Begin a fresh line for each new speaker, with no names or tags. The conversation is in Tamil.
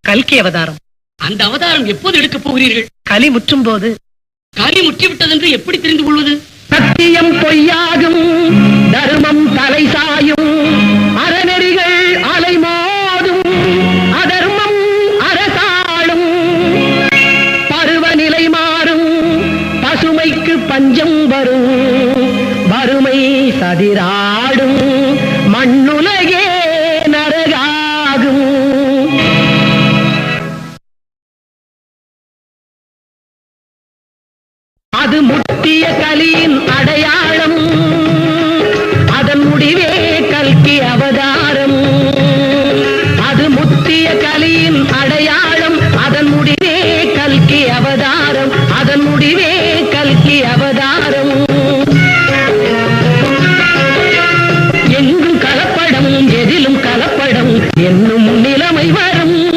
கல்கி அவதாரம்.
அந்த அவதாரம் எப்போது எடுக்கப் போகிறீர்கள்?
கலி முற்றும் போது
காலி முற்றிவிட்டதென்று எப்படி தெரிந்து கொள்வது?
சத்தியம் பொய்யாகும் தர்மம் தலை சாயும் அறநெறிகள் அலைமோதும் அதர்மம் அரசாளும். பருவநிலை மாறும் பசுமைக்கு பஞ்சம் வரும் வறுமை சதிராடும் மண்ணுலகே அது முட்டிய கலியின் அடையாளம்.